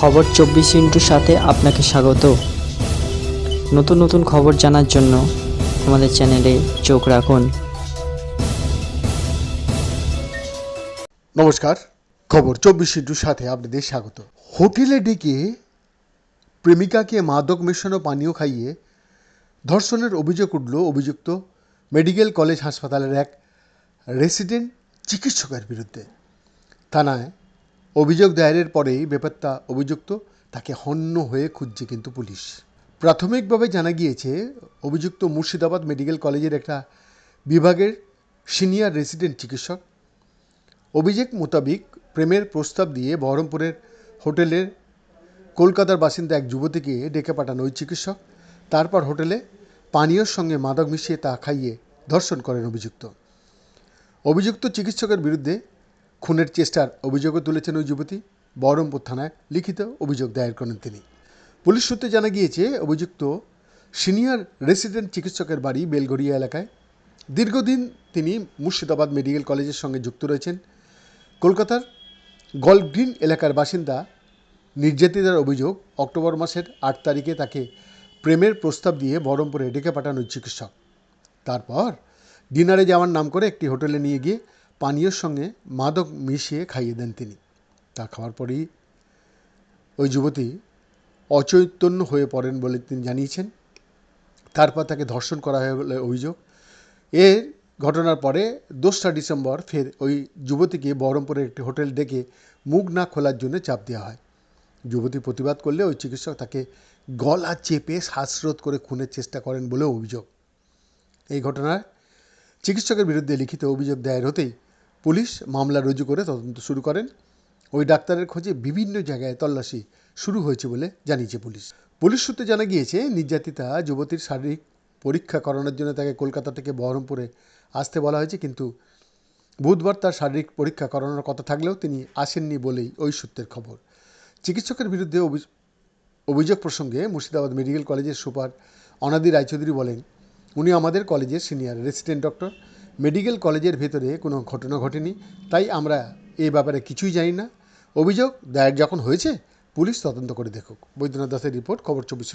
খবর চব্বিশ ইন্টুর সাথে আপনাকে স্বাগত। নতুন নতুন খবর জানার জন্য আমাদের চ্যানেলে চোখ রাখুন। নমস্কার, খবর চব্বিশ ইন্টুর সাথে আপনাদের স্বাগত। হোটেলে ডেকে প্রেমিকাকে মাদক মেশানো পানীয় খাইয়ে ধর্ষণের অভিযোগ উঠল অভিযুক্ত মেডিকেল কলেজ হাসপাতালের এক রেসিডেন্ট চিকিৎসকের বিরুদ্ধে। থানায় অভিযোগ দায়েরের পরেই বেপাত্তা অভিযুক্ত তাকে হন্য হয়ে খুঁজছে কিন্তু পুলিশ। প্রাথমিকভাবে জানা গিয়েছে, অভিযুক্ত মুর্শিদাবাদ মেডিকেল কলেজের একটা বিভাগের সিনিয়র রেসিডেন্ট চিকিৎসক। অভিযোগ মোতাবিক প্রেমের প্রস্তাব দিয়ে বহরমপুরের হোটেলের কলকাতার বাসিন্দা এক যুবতীকে ডেকে পাঠানো ওই চিকিৎসক। তারপর হোটেলে পানীয়র সঙ্গে মাদক মিশিয়ে তা খাইয়ে ধর্ষণ করেন অভিযুক্ত। অভিযুক্ত চিকিৎসকের বিরুদ্ধে খুনের চেষ্টার অভিযোগও তুলেছেন ওই যুবতী। বহরমপুর থানায় লিখিত অভিযোগ দায়ের করেন তিনি। পুলিশ সূত্রে জানা গিয়েছে, অভিযুক্ত সিনিয়র রেসিডেন্ট চিকিৎসকের বাড়ি বেলগড়িয়া এলাকায়। দীর্ঘদিন তিনি মুর্শিদাবাদ মেডিকেল কলেজের সঙ্গে যুক্ত রয়েছেন। কলকাতার গল্ফ গ্রিন এলাকার বাসিন্দা নির্যাতিতার অভিযোগ অক্টোবর মাসের আট তারিখে তাকে প্রেমের প্রস্তাব দিয়ে বহরমপুরে ডেকে পাঠানো চিকিৎসক। তারপর ডিনারে যাওয়ার নাম করে একটি হোটেলে নিয়ে গিয়ে পানীয়র সঙ্গে মাদক মিশিয়ে খাইয়ে দেন তিনি। তা খাওয়ার পরেই ওই যুবতী অচৈতন্য হয়ে পড়েন বলে তিনি জানিয়েছেন। তারপর তাকে ধর্ষণ করা হয় বলে অভিযোগ। এর ঘটনার পরে দোসরা ডিসেম্বর ফের ওই যুবতীকে বহরমপুরের একটি হোটেল ডেকে মুখ না খোলার জন্য চাপ দেওয়া হয়। যুবতী প্রতিবাদ করলে ওই চিকিৎসক তাকে গলা চেপে শ্বাসরোধ করে খুনের চেষ্টা করেন বলেও অভিযোগ। এই ঘটনায় চিকিৎসকের বিরুদ্ধে লিখিত অভিযোগ দায়ের হতেই পুলিশ মামলা রুজু করে তদন্ত শুরু করেন। ওই ডাক্তারের খোঁজে বিভিন্ন জায়গায় তল্লাশি শুরু হয়েছে বলে জানিয়েছে পুলিশ। পুলিশ সূত্রে জানা গিয়েছে, নির্যাতিতা যুবতীর শারীরিক পরীক্ষা করানোর জন্য তাকে কলকাতা থেকে বহরমপুরে আসতে বলা হয়েছে, কিন্তু বুধবার তার শারীরিক পরীক্ষা করানোর কথা থাকলেও তিনি আসেননি বলেই ওই সূত্রের খবর। চিকিৎসকের বিরুদ্ধে অভি- অভিযোগ প্রসঙ্গে মুর্শিদাবাদ মেডিকেল কলেজের সুপার অনাদি রায়চৌধুরী বলেন, উনি আমাদের কলেজের সিনিয়র রেসিডেন্ট ডক্টর। মেডিকেল কলেজের ভেতরে কোনো ঘটনা ঘটেনি, তাই আমরা এ ব্যাপারে কিছুই জানি না। অভিযোগ দায়ের যখন হয়েছে, পুলিশ তদন্ত করে দেখুক। বৈদ্যনাথ দাসের রিপোর্ট, খবর চব্বিশ